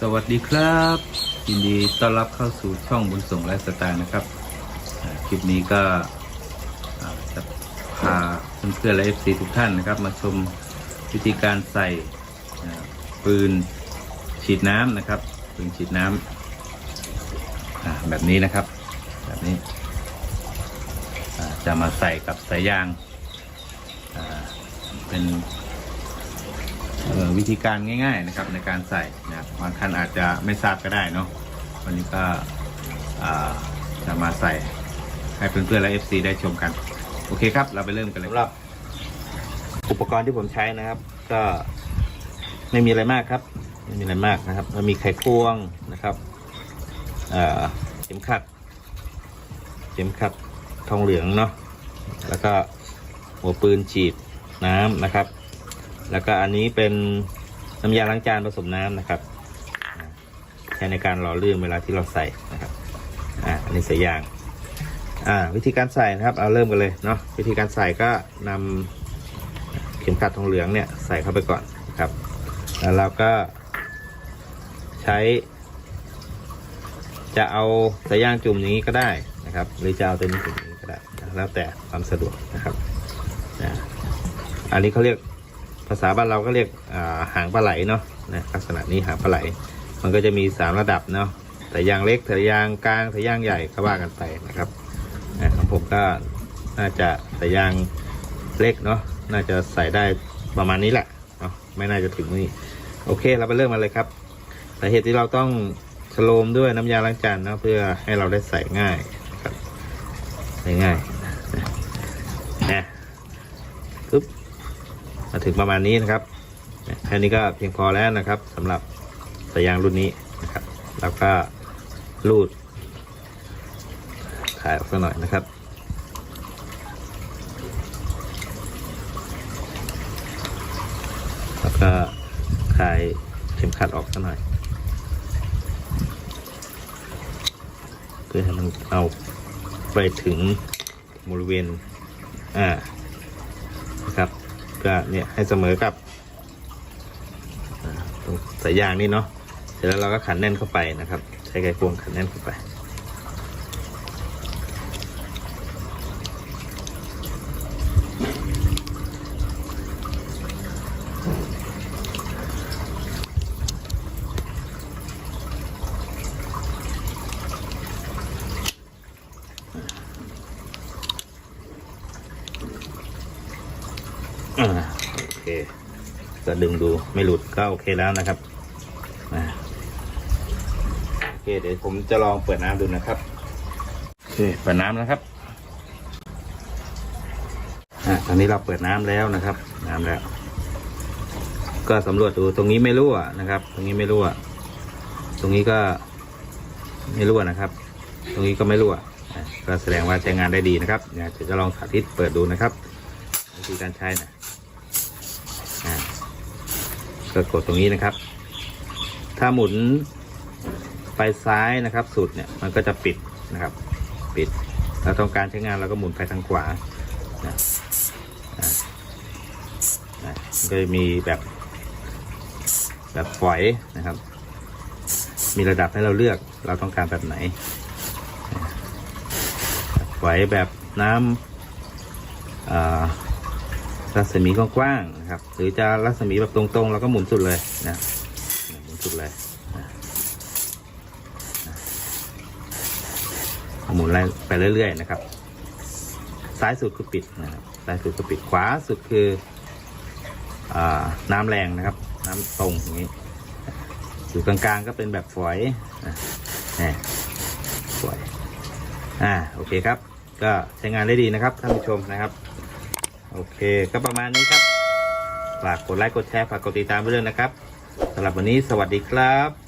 สวัสดีครับ ยินดีต้อนรับเข้าสู่ช่องบุญส่งไลฟ์สไตล์นะครับคลิปนี้ก็จะพาเพื่อนๆและเอฟซีทุกท่านนะครับ มาชมวิธีการใส่ปืนฉีดน้ำนะครับปืนฉีดน้ำอ่าแบบนี้นะครับ แบบนี้จะมาใส่กับสายยางเป็น วิธีการง่าย ๆนะครับ ในการใส่นะครับบางท่านอาจจะไม่ทราบก็ได้เนาะวันนี้ก็จะมาใส่ให้เพื่อนๆและ FC ได้ชมกัน โอเคครับ เราไปเริ่มกันเลยสำหรับ อุปกรณ์ที่ผมใช้นะครับ ก็ไม่มีอะไรมากครับ ไม่มีอะไรมากนะครับมีไขควงนะครับเข็มขัดเข็มขัดทองเหลืองเนาะแล้วก็หัวปืนฉีดน้ำนะครับ แล้วก็อันนี้เป็นน้ำยาล้างจานผสมน้ำนะครับใช้ในการหล่อลื่นเวลาที่เราใส่นะครับอ่าอันนี้ใส่ยางอ่าวิธีการใส่นะครับเอาเริ่มกันเลยเนาะวิธีการใส่ก็นำเข็มขัดทองเหลืองเนี่ยใส่เข้าไปก่อนนะครับ แล้วเราก็ใช้ จะเอาสายยางจุ่มอย่างนี้ก็ได้นะครับ หรือจะเอาตัวนี้จุ่มอย่างนี้ก็ได้แล้วแต่ความสะดวกนะครับอ่าอันนี้เขาเรียก ภาษาบ้านเราก็เรียกาหางปลาไหลเนาะนะลักษณะนี้หางปลาไหล มันก็จะมีสามระดับเนาะแต่ยางเล็กแต่ยางกลางแต่ยางใหญ่ก็ว่ากันไปนะครับนะของผมก็น่าจะแต่ยางเล็กเนาะน่าจะใส่ได้ประมาณนี้แหละเนาะไม่น่าจะถึงนี่โอเคเราไปเริ่มกันเลยครับสาเหตุที่เราต้องสโลมด้วยน้ำยาล้างจานเนาะเพื่อให้เราได้ใส่ง่ายนะครับง่ายนะนะปึ๊บ มาถึงประมาณนี้นะครับแค่นี้ก็เพียงพอแล้วนะครับสำหรับสายยางรุ่นนี้นะครับ แล้วก็รูดขายออกสักหน่อยนะครับ แล้วก็คลายเข็มขัดออกสักหน่อย เพื่อให้มันเอาไปถึงบริเวณ อ่านะครับ ก็เนี่ยให้เสมอกับตรงสายยางนี่เนาะเสร็จแล้วเราก็ขันแน่นเข้าไปนะครับ ใช้ไขควงขันแน่นเข้าไป อ่าโอเคก็ดึงดูไม่หลุดก็โอเคแล้วนะครับอ่าโอเค เดี๋ยวผมจะลองเปิดน้ำดูนะครับโอเคเปิดน้ำนะครับอ่าตอนนี้เราเปิดน้ำแล้วนะครับ น้ำแล้ว ก็สำรวจดูตรงนี้ไม่รั่วนะครับ ตรงนี้ไม่รั่ว ตรงนี้ก็ไม่รั่วนะครับ ตรงนี้ก็ไม่รั่วก็แสดงว่าใช้งานได้ดีนะครับเดี๋ยวจะลองสาธิตเปิดดูนะครับวิธีการใช้นะอ่า ก็กดตรงนี้นะครับ ถ้าหมุนไปซ้ายนะครับสุดเนี่ยมันก็จะปิดนะครับ ปิดเราต้องการใช้งานเราก็หมุนไปทางขวานะนะก็จะมีแบบ แบบฝอยนะครับ มีระดับให้เราเลือกเราต้องการแบบไหนฝอยแบบน้ำอ่า รัศมีกว้างๆนะครับ หรือจะรัศมีแบบตรงๆเราก็หมุนสุดเลยนะหมุนสุดเลยหมุนไปเรื่อยๆนะครับ ซ้ายสุดคือปิดนะครับซ้ายสุดคือปิดขวาสุดคืออน้ำแรงนะครับ น้ำตรงอย่างนี้ อยู่กลางๆก็เป็นแบบฝอยนะนี่ฝอยอ่าโอเคครับ ก็ใช้งานได้ดีนะครับท่านผู้ชมนะครับ โอเค ก็ประมาณนี้ครับ ฝากกดไลค์กดแชร์ฝากกดติดตามไปด้วยนะครับสำหรับวันนี้สวัสดีครับ